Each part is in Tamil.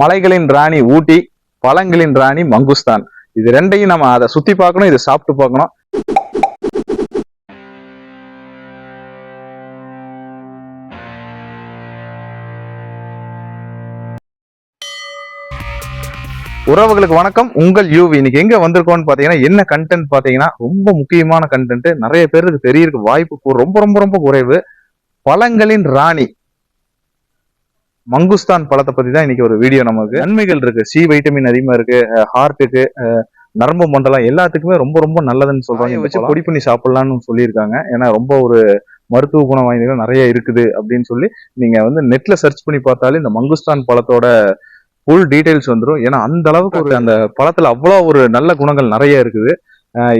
மலைகளின் ராணி ஊட்டி பழங்களின் ராணி மங்குஸ்தான். இது ரெண்டையும் நம்ம அதை சுத்தி பார்க்கணும் இதை சாப்பிட்டு பார்க்கணும். உறவுகளுக்கு வணக்கம். உங்கள் யூவி இன்னைக்கு எங்க வந்திருக்கோம்னு பாத்தீங்கன்னா என்ன கண்டென்ட் பாத்தீங்கன்னா ரொம்ப முக்கியமான கண்டென்ட் நிறைய பேருக்கு தெரியறதுக்கு வாய்ப்பு ரொம்ப ரொம்ப ரொம்ப குறைவு. பழங்களின் ராணி. மங்குஸ்தான் பழத்தை பத்தி தான் இன்னைக்கு ஒரு வீடியோ நமக்கு. நன்மைகள் இருக்கு. சி வைட்டமின் அதிகமா இருக்கு. ஹார்ட்டுக்கு நரம்பு மண்டலம் எல்லாத்துக்குமே ரொம்ப ரொம்ப நல்லதுன்னு சொல்றாங்க. வச்சு பொடி பண்ணி சாப்பிடலாம்னு சொல்லியிருக்காங்க. ஏன்னா ரொம்ப ஒரு மருத்துவ குணம் வாய்ந்தது நிறைய இருக்குது அப்படின்னு சொல்லி நீங்க வந்து நெட்ல சர்ச் பண்ணி பார்த்தாலே இந்த மங்குஸ்தான் பழத்தோட ஃபுல் டீடைல்ஸ் வந்துடும் ஏன்னா அந்த அளவுக்கு ஒரு அந்த பழத்துல அவ்வளோ ஒரு நல்ல குணங்கள் நிறைய இருக்குது.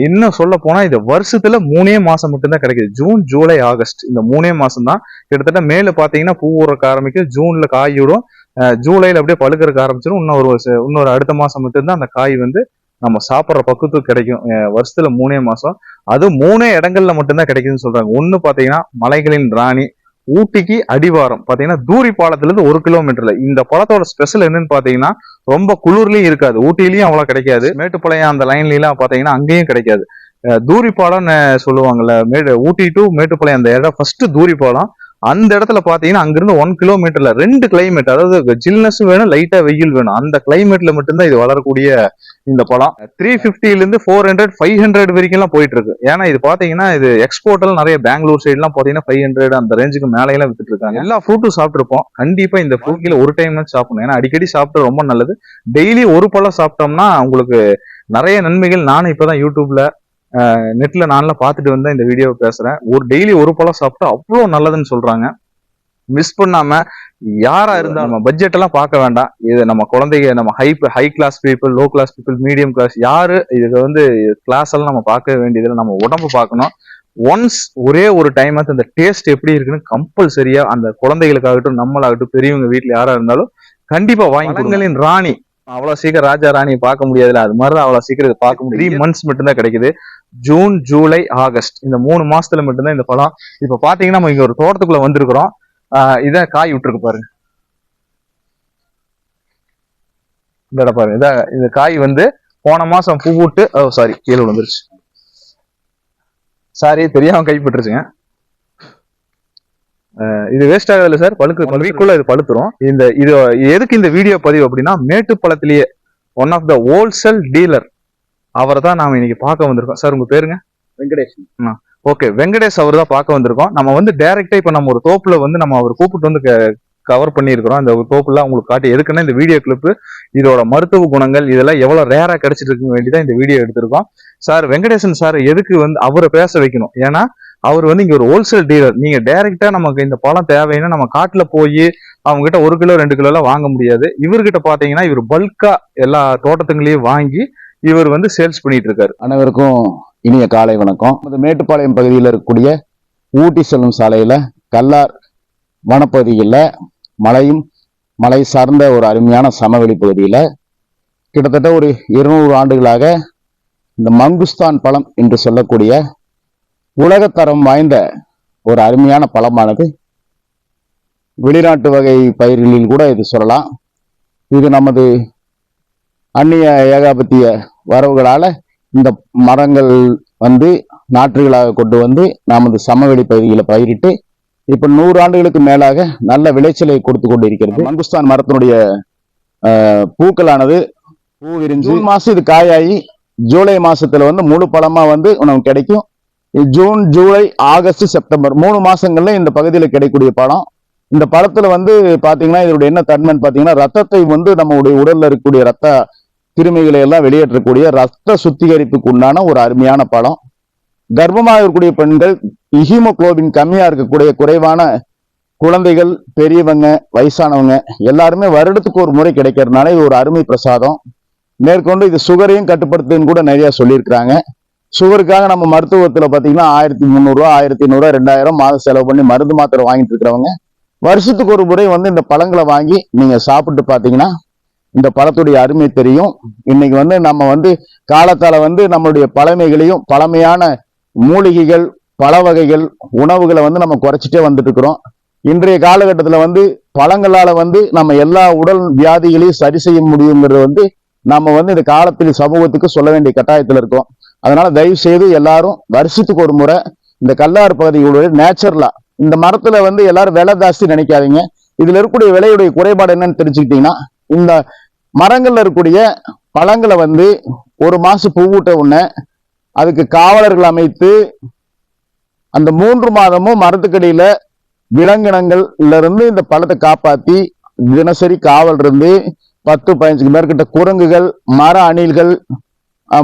இன்னும் சொல்ல போனா இது வருஷத்துல மூணே மாசம் மட்டும்தான் கிடைக்குது. ஜூன் ஜூலை ஆகஸ்ட் இந்த மூணே மாசம் தான் கிட்டத்தட்ட மேல பாத்தீங்கன்னா பூ ஊறக்க ஆரம்பிக்கும். ஜூன்ல காய் விடும். ஜூலைல அப்படியே பழுக்கறக்க ஆரம்பிச்சிடும். இன்னொரு வருஷம் இன்னொரு அடுத்த மாசம் மட்டும்தான் அந்த காய் வந்து நம்ம சாப்பிட்ற பக்குவத்துக்கு கிடைக்கும். வருஷத்துல மூணே மாசம். அது மூணே இடங்கள்ல மட்டும்தான் கிடைக்குதுன்னு சொல்றாங்க. ஒண்ணு பாத்தீங்கன்னா மலைகளின் ராணி ஊட்டிக்கு அடிவாரம். பாத்தீங்கன்னா தூரி பாலத்துல இருந்து ஒரு கிலோமீட்டர்ல இந்த பழத்தோட ஸ்பெஷல் என்னன்னு பாத்தீங்கன்னா ரொம்ப குளிர்லயும் இருக்காது. ஊட்டிலையும் அவ்வளவு கிடைக்காது. மேட்டுப்பாளையம் அந்த லைன்ல எல்லாம் பாத்தீங்கன்னா அங்கேயும் கிடைக்காது. தூரி பாலம்னு சொல்லுவாங்கல்ல மேடு ஊட்டி டு மேட்டுப்பாளையம் அந்த இடம் ஃபர்ஸ்ட் தூரிப்பாலம். அந்த இடத்துல பாத்தீங்கன்னா அங்கிருந்து ஒன் கிலோமீட்டர்ல ரெண்டு கிளைமேட் அதாவது ஜில்னஸும் வேணும் லைட்டா வெயில் வேணும். அந்த கிளைமேட்ல மட்டும்தான் இது வளரக்கூடிய இந்த பழம் த்ரீ ல இருந்து ஃபோர் ஹண்ட்ரட் ஃபைவ் ஹண்ட்ரட் வரைக்கும் எல்லாம் போயிட்டு இருக்கு ஏன்னா இது பாத்தீங்கன்னா இது எக்ஸ்போர்ட் எல்லாம் நிறைய பெங்களூர் சைடு எல்லாம் பாத்தீங்கன்னா ஃபைவ் ஹண்ட்ரட் அந்த ரேஞ்சுக்கு மேலே எல்லாம் வித்துட்டு இருக்காங்க எல்லா ஃப்ரூட்டும் சாப்பிட்டுருப்போம். கண்டிப்பா இந்த ஃப்ரூட்ல ஒரு டைம் சாப்பிடணும். ஏன்னா அடிக்கடி சாப்பிட்டு ரொம்ப நல்லது. டெய்லி ஒரு பழம் சாப்பிட்டோம்னா உங்களுக்கு நிறைய நன்மைகள். நானும் இப்பதான் யூடியூப்ல நெட்ல நான்லாம் பார்த்துட்டு வந்து இந்த வீடியோவை பேசுறேன். ஒரு டெய்லி ஒரு பழம் சாப்பிட்டா அவ்வளோ நல்லதுன்னு சொல்றாங்க. மிஸ் பண்ணாம யாரா இருந்தாலும் நம்ம பட்ஜெட் எல்லாம் பார்க்க வேண்டாம். இது நம்ம குழந்தைங்க நம்ம high high class people low class people medium class யாரு இது வந்து கிளாஸ் எல்லாம் நம்ம பார்க்க வேண்டியதில்லை. நம்ம உடம்பு பார்க்கணும். ஒன்ஸ் ஒரே ஒரு டைம் அந்த டேஸ்ட் எப்படி இருக்குன்னு கம்பல்சரியா அந்த குழந்தைகளுக்காகட்டும் நம்மளாகட்டும் பெரியவங்க வீட்ல யாரா இருந்தாலும் கண்டிப்பா வாங்கி ராணி. அவ்வளவு சீக்கிரம் ராஜா ராணியை பார்க்க முடியாதுல்ல. அது மாதிரி தான் அவ்வளவு சீக்கிரம் பார்க்க முடியும். த்ரீ மந்த்ஸ் மட்டும்தான் கிடைக்குது. ஜூன் ஜூலை ஆகஸ்ட் இந்த மூணு மாசத்துல மட்டும்தான் இந்த பழம் இப்ப பாத்தீங்கன்னா நம்ம இங்க ஒரு தோட்டத்துக்குள்ள வந்திருக்கிறோம். ஆஹ் இதான் காய் விட்டுருக்கு பாருங்க. இந்த பாருங்க. இதான் இந்த காய் வந்து போன மாசம் பூ விட்டு சாரி கீழே விழுந்துருச்சு. சாரி தெரியாம கைப்பட்டுருச்சுங்க இது வேஸ்ட் ஆகுதுல்ல சார் பழுக்கு வீக்குள்ள இது பழுத்துரும். இந்த இது எதுக்கு இந்த வீடியோ பதிவு அப்படின்னா மேட்டுப்பாளத்திலேயே one of the wholesale dealer அவரை தான் நாம இன்னைக்கு பார்க்க வந்திருக்கோம். சார் உங்க பேருங்க? வெங்கடேஷ். ஓகே வெங்கடேஷ் அவர் தான் பார்க்க வந்திருக்கோம். நம்ம வந்து டைரக்டா இப்ப நம்ம ஒரு தோப்புல வந்து நம்ம அவர் கூப்பிட்டு வந்து கவர் பண்ணியிருக்கிறோம். அந்த தோப்புல உங்களுக்கு காட்டி எதுக்குன்னா இந்த வீடியோ கிளிப்பு இதோட மருத்துவ குணங்கள் இதெல்லாம் எவ்வளவு ரேரா கிடைச்சிட்டு இருக்கு வேண்டிதான் இந்த வீடியோ எடுத்திருக்கோம். சார் வெங்கடேசன் சார் எதுக்கு வந்து அவரை பேச வைக்கணும்? ஏன்னா அவர் வந்து இங்க ஒரு ஹோல்சேல் டீலர் நீங்க டைரக்டா நமக்கு இந்த பழம் தேவைன்னா நம்ம காட்டுல போய் அவங்க கிட்ட ஒரு கிலோ ரெண்டு கிலோ எல்லாம் வாங்க முடியாது. இவர்கிட்ட பாத்தீங்கன்னா இவர் பல்கா எல்லா தோட்டத்துங்களையும் வாங்கி இவர் வந்து சேல்ஸ் பண்ணிட்டு இருக்காரு. அனைவருக்கும் இனிய காலை வணக்கம். இந்த மேட்டுப்பாளையம் பகுதியில் இருக்கக்கூடிய ஊட்டி செல்லும் சாலையில கல்லார் வனப்பகுதியில் மலையும் மலை சார்ந்த ஒரு அருமையான சமவெளி பகுதியில் கிட்டத்தட்ட ஒரு இருநூறு ஆண்டுகளாக இந்த மங்குஸ்தான் பழம் என்று சொல்லக்கூடிய உலகத்தரம் வாய்ந்த ஒரு அருமையான பழமானது. வெளிநாட்டு வகை பயிர்களில் கூட இது சொல்லலாம். இது நமது அந்நிய ஏகாபத்திய வரவுகளால இந்த மரங்கள் வந்து நாற்றுகளாக கொண்டு வந்து நமது சமவெளி பகுதிகளை பயிரிட்டு இப்ப நூறு ஆண்டுகளுக்கு மேலாக நல்ல விளைச்சலை கொடுத்து கொண்டிருக்கிறது. மங்குஸ்தான் மரத்தினுடைய ஆஹ், பூக்களானது பூ விரிஞ்சு மாசம் இது காயாகி ஜூலை மாசத்துல வந்து முழு பழமா வந்து உனக்கு கிடைக்கும். ஜூன் ஜூலை ஆகஸ்ட் செப்டம்பர் மூணு மாசங்கள்ல இந்த பகுதியில் கிடைக்கக்கூடிய பழம். இந்த பழத்துல வந்து பாத்தீங்கன்னா இதனுடைய என்ன தன்மைன்னு பாத்தீங்கன்னா ரத்தத்தை வந்து நம்மளுடைய உடல்ல இருக்கக்கூடிய ரத்த கிருமிகளை எல்லாம் வெளியேற்றக்கூடிய ரத்த சுத்திகரிப்புக்கு உண்டான ஒரு அருமையான பழம். கர்ப்பமாக இருக்கக்கூடிய பெண்கள் ஹீமோகுளோபின் கம்மியா இருக்கக்கூடிய குறைவான குழந்தைகள் பெரியவங்க வயசானவங்க எல்லாருமே வருடத்துக்கு ஒரு முறை கிடைக்கிறதுனால இது ஒரு அருமை பிரசாதம். மேற்கொண்டு இது சுகரையும் கட்டுப்படுத்துன்னு கூட நிறைய சொல்லியிருக்கிறாங்க. சுகருக்காக நம்ம மருத்துவத்துல பாத்தீங்கன்னா ஆயிரத்தி முந்நூறுரூவா ஆயிரத்தி ஐநூறுரூவா ரெண்டாயிரம் மாதம் செலவு பண்ணி மருந்து மாத்திரை வாங்கிட்டு இருக்கிறவங்க வருஷத்துக்கு ஒரு முறை வந்து இந்த பழங்களை வாங்கி நீங்க சாப்பிட்டு பாத்தீங்கன்னா இந்த பழத்துடைய அருமை தெரியும். இன்னைக்கு வந்து நம்ம வந்து காலத்தால வந்து நம்மளுடைய பழமைகளையும் பழமையான மூலிகைகள் பழ வகைகள் உணவுகளை வந்து நம்ம குறைச்சிட்டே வந்துட்டு இருக்கிறோம். இன்றைய காலகட்டத்தில் வந்து பழங்களால் வந்து நம்ம எல்லா உடல் வியாதிகளையும் சரி செய்ய முடியுங்கிறது வந்து நம்ம வந்து இந்த காலத்தில் சமூகத்துக்கு சொல்ல வேண்டிய கட்டாயத்தில் இருக்கோம். அதனால தயவு செய்து எல்லாரும் வருஷத்துக்கு ஒரு முறை இந்த கல்லாறு பகுதியுடைய நேச்சுரலா இந்த மரத்துல வந்து எல்லாரும் விலை ஜாஸ்தி நினைக்காதீங்க. இதுல இருக்கக்கூடிய விலையுடைய குறைபாடு என்னன்னு தெரிஞ்சுக்கிட்டீங்கன்னா இந்த மரங்கள்ல இருக்கக்கூடிய பழங்களை வந்து ஒரு மாசம் பூவிட்ட உடனே அதுக்கு காவலர்கள் அமைத்து அந்த மூன்று மாதமும் மரத்துக்கடியில விலங்கினங்கள்ல இருந்து இந்த பழத்தை காப்பாத்தி தினசரி காவல் இருந்து பத்து பதினஞ்சுக்கு மேற்கிட்ட குரங்குகள் மர அணில்கள்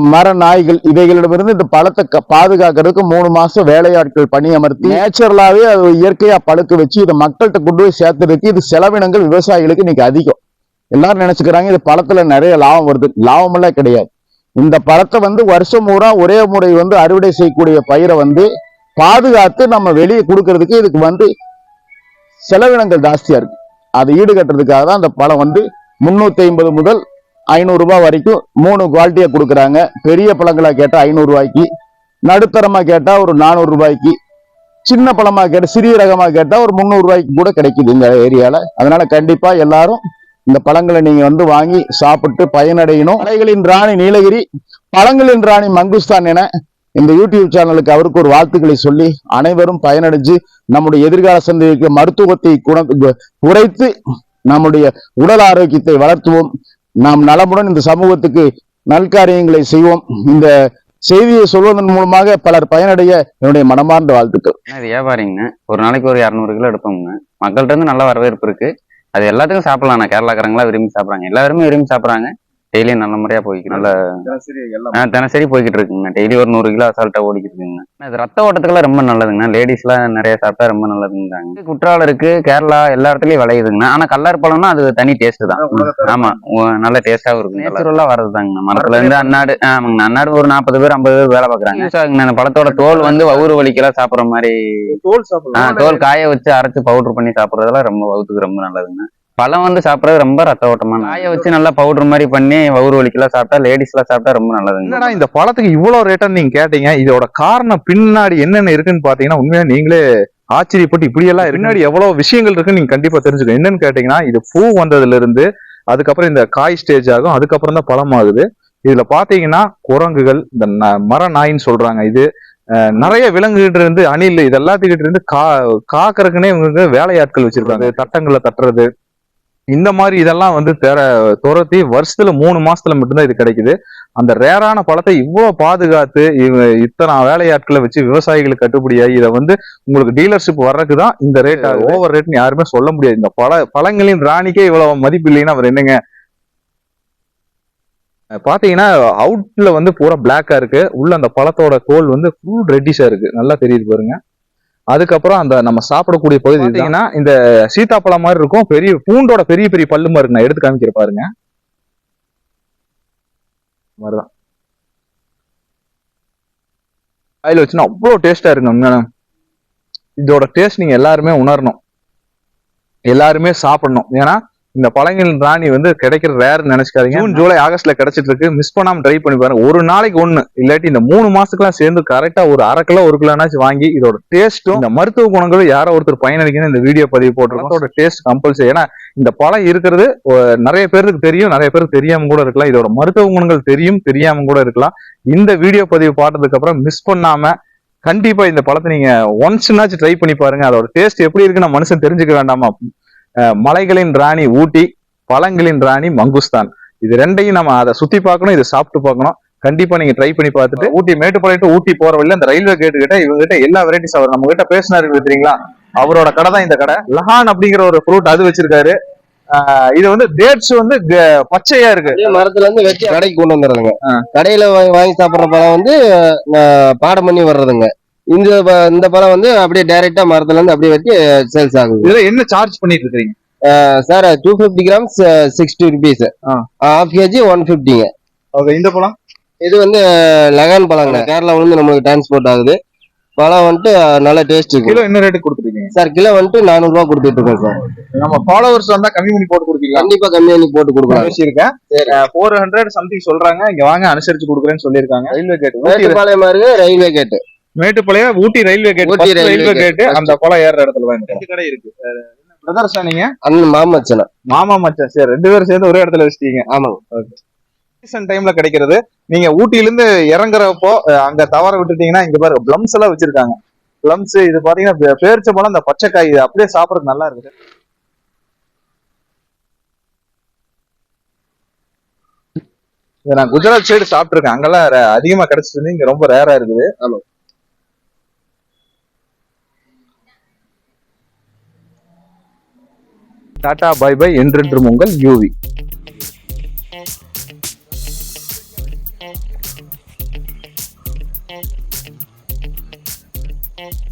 மர நாய்கள் இவைகளிடமிருந்து இந்த பழத்தை க- பாதுகாக்கிறதுக்கு மூணு மாசம் வேலையாட்கள் பணியமர்த்தி நேச்சுரலாவே அது இயற்கையா பழுக்க வச்சு இதை மக்கள்கிட்ட கொண்டு போய் சேர்த்துறதுக்கு இது செலவினங்கள் விவசாயிகளுக்கு இன்னைக்கு அதிகம். எல்லாரும் நினைச்சுக்கிறாங்க இது பழத்துல நிறைய லாபம் வருது. லாபம் எல்லாம் கிடையாது. இந்த பழத்தை வந்து வருஷம் பூரா ஒரே முறை வந்து அறுவடை செய்யக்கூடிய பயிரை வந்து பாதுகாத்து நம்ம வெளியே கொடுக்கறதுக்கு இதுக்கு வந்து செலவினங்கள் ஜாஸ்தியா இருக்கு. அதை ஈடுகட்டுறதுக்காக தான் அந்த பழம் வந்து முன்னூத்தி ஐம்பது முதல் ஐநூறுரூபா வரைக்கும் மூணு குவாலிட்டியை கொடுக்குறாங்க. பெரிய பழங்களாக கேட்டால் ஐநூறுரூவாய்க்கு நடுத்தரமாக கேட்டால் ஒரு நானூறு ரூபாய்க்கு சின்ன பழமாக கேட்டால் சிறிய ரகமாக கேட்டால் ஒரு முந்நூறுரூவாய்க்கு கூட கிடைக்குது இந்த ஏரியாவில் அதனால் கண்டிப்பாக எல்லாரும் இந்த பழங்களை நீங்கள் வந்து வாங்கி சாப்பிட்டு பயனடையணும். மலைகளின் ராணி நீலகிரி பழங்களின் ராணி மங்குஸ்தான் என இந்த யூடியூப் சேனலுக்கு அவருக்கு ஒரு வாழ்த்துக்களை சொல்லி அனைவரும் பயனடைஞ்சு நம்முடைய எதிர்கால சந்ததிக்கு மருத்துவத்தை குண- குறைத்து நம்முடைய உடல் ஆரோக்கியத்தை வளர்த்துவோம். நாம் நலமுடன் இந்த சமூகத்துக்கு நல்காரியங்களை செய்வோம். இந்த செய்தியை சொல்வதன் மூலமாக பலர் பயனடைய என்னுடைய மனமார்ந்த வாழ்த்துக்கள். இது வியாபாரிங்க? ஒரு நாளைக்கு ஒரு இரநூறு கிலோ எடுப்போங்க மக்கள்கிட்ட இருந்து நல்ல வரவேற்பு இருக்கு. அது எல்லாத்துக்கும் சாப்பிடலாம். நான் கேரளாக்காரங்களா விரும்பி சாப்பிட்றாங்க. எல்லாருமே விரும்பி சாப்பிட்றாங்க. டெய்லியும் நல்ல முறையா போய்க்கு நல்ல தினசரி போய்கிட்டு இருக்குங்க டெய்லி ஒரு நூறு கிலோ அசால்ட்டா ஓடிக்கிட்டு இருக்குங்க இது ரத்த ஓட்டத்துக்குலாம் ரொம்ப நல்லதுங்க லேடிஸ்லாம் நிறைய சாப்பிட்டா ரொம்ப நல்லதுங்கிறாங்க. குற்றாலம் இருக்கு கேரளா எல்லா இடத்துலயும் விளையுதுங்க ஆனா கல்லார் பழம்னா அது தனி டேஸ்ட் தான். ஆமா நல்ல டேஸ்டாவும் இருக்கு. நேச்சுரலா வரதுதாங்க மரத்துல இருந்து அன்னாடு ஆமாங்க அன்னாடு ஒரு நாற்பது பேர் ஐம்பது பேர் வேலை பாக்குறாங்க அந்த பழத்தோட தோல் வந்து வவுறு வலிக்கெல்லாம் சாப்பிடுற மாதிரி தோல் தோல் காய வச்சு அரைச்சு பவுடர் பண்ணி சாப்பிடுறதெல்லாம் ரொம்ப வகுத்துக்கு ரொம்ப நல்லதுங்க பழம் வந்து சாப்பிடுறது ரொம்ப ரத்த ஓட்டமான காய வச்சு நல்லா பவுடர் மாதிரி பண்ணி வவுறு வலிக்கெல்லாம் சாப்பிட்டா லேடிஸ் எல்லாம் சாப்பிட்டா ரொம்ப நல்லது என்னடா இந்த பழத்துக்கு இவ்வளவு ரேட்டா நீங்க கேட்டீங்க? இதோட காரணம் பின்னாடி என்னென்ன இருக்குன்னு பாத்தீங்கன்னா உண்மையா நீங்களே ஆச்சரியப்பட்டு இப்படி எல்லாம் பின்னாடி எவ்வளவு விஷயங்கள் இருக்குன்னு நீங்க கண்டிப்பா தெரிஞ்சுக்கணும். என்னன்னு கேட்டீங்கன்னா இது பூ வந்ததுல இருந்து அதுக்கப்புறம் இந்த காய் ஸ்டேஜ் ஆகும் அதுக்கப்புறம் தான் பழம் ஆகுது. இதுல பாத்தீங்கன்னா குரங்குகள் இந்த ந- மர நாயின்னு சொல்றாங்க இது. நிறைய விலங்குகிட்ட இருந்து அணில் இது எல்லாத்துக்கிட்ட இருந்து கா காக்கறதுக்குன்னே இவங்க வேலையாட்கள் வச்சிருக்காங்க. தட்டங்களை தட்டுறது இந்த மாதிரி இதெல்லாம் வந்து தெர துரத்தி வருஷத்துல மூணு மாசத்துல மட்டும்தான் இது கிடைக்குது. அந்த ரேரான பழத்தை இவ்வளவு பாதுகாத்து இவங்க இத்தனை வேலையாட்களை வச்சு விவசாயிகளுக்கு கட்டுப்படியாகி இதை வந்து உங்களுக்கு டீலர்ஷிப் வர்றதுக்கு தான் இந்த ரேட் ஓவர் ரேட்னு யாருமே சொல்ல முடியாது. இந்த பழ பழங்களின் ராணிக்கே இவ்வளவு மதிப்பு இல்லைன்னா அவர் என்னங்க? பாத்தீங்கன்னா அவுட்ல வந்து பூரா பிளாக்கா இருக்கு. உள்ள அந்த பழத்தோட தோல் வந்து ஃபுல் ரெட்டிஷா இருக்கு. நல்லா தெரியுது பாருங்க. அதுக்கப்புறம் அந்த நம்ம சாப்பிடக்கூடிய பகுதி பாத்தீங்கன்னா இந்த சீதாப்பழம் மாதிரி இருக்கும். பெரிய பூண்டோட பெரிய பெரிய பல்லு மாதிரி நான் எடுத்து காமிக்கிறேன் பாருங்க. மாதிரிதான். அதில் வச்சுன்னா அவ்வளோ டேஸ்டா இருக்குங்க. இதோட டேஸ்ட் நீங்க எல்லாருமே உணரணும். எல்லாருமே சாப்பிடணும். ஏன்னா இந்த பழங்களின் ராணி வந்து கிடைக்கிற ரேர் நினைச்சுக்காதீங்க. ஜூன் ஜூலை ஆகஸ்ட்ல கிடைச்சிட்டு இருக்கு மிஸ் பண்ணாம ட்ரை பண்ணி பாருங்க. ஒரு நாளைக்கு ஒண்ணு. இல்லாட்டி இந்த மூணு மாசத்துக்குலாம் சேர்ந்து கரெக்டா ஒரு அரை கிலோ ஒரு கிலோனாச்சும் வாங்கி இதோட டேஸ்ட்டும் இந்த மருத்துவ குணங்களும் யாரோ ஒருத்தர் பயனளிக்கணும் இந்த வீடியோ பதிவு போட்டிருக்கோம். அதோட டேஸ்ட் கம்பல்சரி ஏன்னா இந்த பழம் இருக்கிறது நிறைய பேருக்கு தெரியும் நிறைய பேருக்கு தெரியாம கூட இருக்கலாம். இதோட மருத்துவ குணங்கள் தெரியும் தெரியாம கூட இருக்கலாம். இந்த வீடியோ பதிவு பார்த்ததுக்கு அப்புறம் மிஸ் பண்ணாம கண்டிப்பா இந்த பழத்தை நீங்க ஒன்ஸ்னாச்சும் ட்ரை பண்ணி பாருங்க. அதோட டேஸ்ட் எப்படி இருக்குன்னு மனுஷன் தெரிஞ்சுக்க வேண்டாமா? மலைகளின் ராணி ஊட்டி பழங்களின் ராணி மங்குஸ்தான். இது ரெண்டையும் நம்ம அதை சுத்தி பார்க்கணும் இதை சாப்பிட்டு பார்க்கணும். கண்டிப்பா நீங்க ட்ரை பண்ணி பார்த்துட்டு ஊட்டி மேட்டுப்பாளையம் ஊட்டி போற வழியில அந்த ரயில்வே கேட்டு கிட்ட இவங்க கிட்ட எல்லா வெரைட்டிஸ் அவர் நம்ம கிட்ட பேசினாரு தெரியுங்களா? அவரோட கடை தான் இந்த கடை. லஹான் அப்படிங்கிற ஒரு ஃப்ரூட் அது வச்சிருக்காரு. இது வந்து டேட்ஸ் வந்து பச்சையா இருக்கு. மரத்துல இருந்து வெட்டி கடைக்கு கொண்டு வந்துடுறதுங்க. கடையில வாங்கி சாப்பிடுற பழம் வந்து பாடம் பண்ணி வர்றதுங்க. இந்த இந்த பழம் வந்து அப்படியே டைரக்டா மரத்துல இருந்து அப்படியே வெட்டி சேல்ஸ் ஆகுது. இதுல என்ன சார்ஜ் பண்ணிட்டு இருக்கீங்க sir two fifty grams sixty rupees. Half KG one ஃபிஃப்டிங்க okay இந்த பழம் இது வந்து லகான் பழங்க. கேரளா வந்து நம்மளுக்கு டிரான்ஸ்போர்ட் ஆகுது. பழம் வந்துட்டு நல்ல டேஸ்ட் இருக்கு. கிலோ என்ன ரேட்டு கொடுத்துருக்கீங்க? சார் கிலோ வந்துட்டு நானூறு ரூபா கொடுத்துட்டு இருக்கோம் சார் நம்ம ஃபாலோவர்ஸ் வந்தா கம்மி பண்ணி போட்டு கொடுப்பீங்களா? கண்டிப்பா கம்மி பண்ணி போட்டு கொடுக்கலாம். பேசியிருக்கேன். ஃபோர் ஹண்ட்ரட் சம்திங் சொல்றாங்க. இங்க வாங்க அனுசரிச்சு கொடுக்குறேன்னு சொல்லியிருக்காங்க. ரயில்வே கேட் மேட்டுப்பாளையம் இருக்கு railway gate Mettupalayam Ooty railway gate Ooty railway gate gate. அந்த குளம் ஏறுற இடத்துல தான் ரெண்டு கடை இருக்கு. பிரதர்ஸா நீங்க? அண்ணன் மாமச்சனா. மாமா மச்சான் சரி. ரெண்டு பேரும் சேர்ந்து ஒரே இடத்துல வச்சிட்டீங்க. ஆமாங்க. சீசன் டைம்ல கிடைக்கிறது. நீங்க ஊட்டில இருந்து இறங்குறப்போ அங்க தவற விட்டுட்டீங்கன்னா இங்க பாருங்க பிளம்ஸ் எல்லாம் வச்சிருக்காங்க. பிளம்ஸ் இது பாத்தீங்கன்னா பேரிச்ச பழம் இந்த பச்சைக்காய் இது அப்படியே சாப்பிடறதுக்கு நல்லா இருக்கு. இதை நான் குஜராத் சைடு சாப்பிட்டுருக்கேன். அங்கெல்லாம் அதிகமா கிடைச்சிட்டு இங்க ரொம்ப ரேரா இருக்குது. ஆமா. டாடா பாய் பாய் என்றென்றும் உங்கள் யூவி. Thank